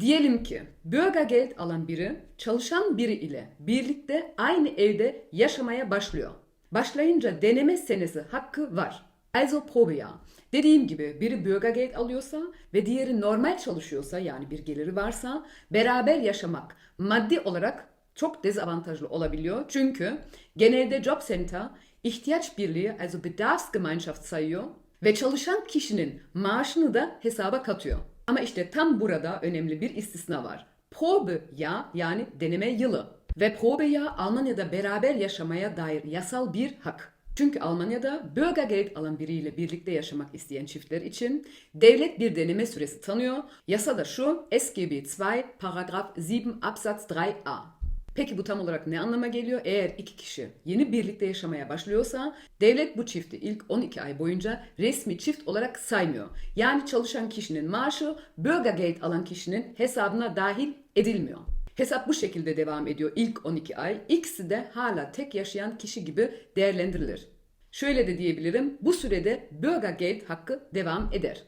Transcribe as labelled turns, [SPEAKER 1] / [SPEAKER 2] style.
[SPEAKER 1] Diyelim ki Bürgergeld alan biri çalışan biri ile birlikte aynı evde yaşamaya başlıyor. Başlayınca deneme senesi hakkı var. Also Probejahr. Dediğim gibi biri Bürgergeld alıyorsa ve diğeri normal çalışıyorsa yani bir geliri varsa beraber yaşamak maddi olarak çok dezavantajlı olabiliyor. Çünkü genelde Job Center ihtiyaç birliği also Bedarfsgemeinschaft sayıyor ve çalışan kişinin maaşını da hesaba katıyor. Ama işte tam burada önemli bir istisna var. Probe ya yani deneme yılı. Ve probe ya Almanya'da beraber yaşamaya dair yasal bir hak. Çünkü Almanya'da Bürgergeld alan biriyle birlikte yaşamak isteyen çiftler için devlet bir deneme süresi tanıyor. Yasa da şu SGB 2 paragraf 7 absatz 3a. Peki bu tam olarak ne anlama geliyor? Eğer iki kişi yeni birlikte yaşamaya başlıyorsa devlet bu çifti ilk 12 ay boyunca resmi çift olarak saymıyor. Yani çalışan kişinin maaşı Bürgergeld alan kişinin hesabına dahil edilmiyor. Hesap bu şekilde devam ediyor ilk 12 ay. İkisi de hala tek yaşayan kişi gibi değerlendirilir. Şöyle de diyebilirim, bu sürede Bürgergeld hakkı devam eder.